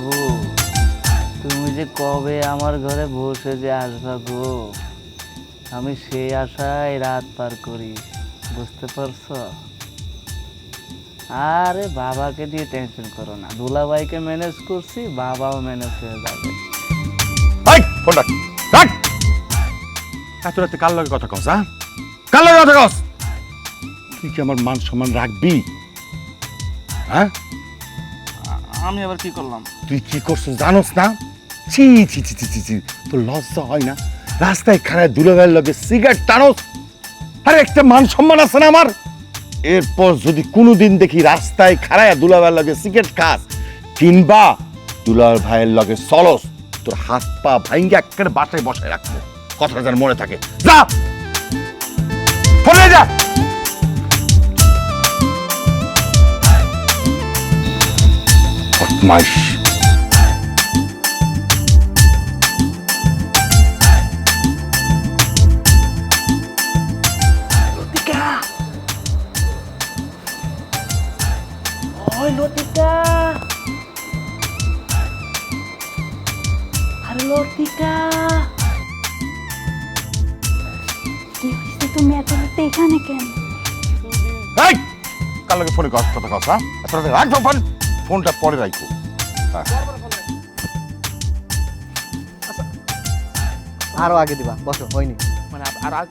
বাবু, তুমি যে কবে আমার ঘরে বসে যে আসবা গো? আমি সেই আশায় রাত পার করি, বুঝতে পারছ? আরে বাবাকে দিয়ে টেনশন করো না। দুলাভাইকে ম্যানেজ করছি, বাবাও ম্যানেজ হয়ে যাবে। এত রাতে কথা কস হ্যাঁ? কথা কস? তুই কি আমার মান সম্মান রাখবি? হ্যাঁ? আমি আবার কি করলাম? তুই কি করছিস জানোস না? ছি ছি ছি ছি ছি তোর লজ্জা হয় না? রাস্তায় খারায় দুলাভাইয়ের লগে সিগারেট টানোস। আরে, একটা মান সম্মান আছে না আমার? এরপর যদি কোনোদিন দেখি রাস্তায় খারায় দুলাভাইয়ের লগে সিগারেট খাস, কিংবা দুলাল ভাইয়ের লগে চলস, তোর হাত পা ভাঙ্গে একেবারে বাসায় বসায় রাখব। কথাটা যেন মনে থাকে। যা! বদমাইশ লতিকা। আরে লতিকা। কি হয়েছে তুমি এত রাতে এখানে কেন? এই ফোনে কথা কথা কথা এত রাতে রাখব ফোন ফোনটা পরে রাখব হ্যাঁ। আরও আগে দিবা বসো হয়নি। মানে আর আর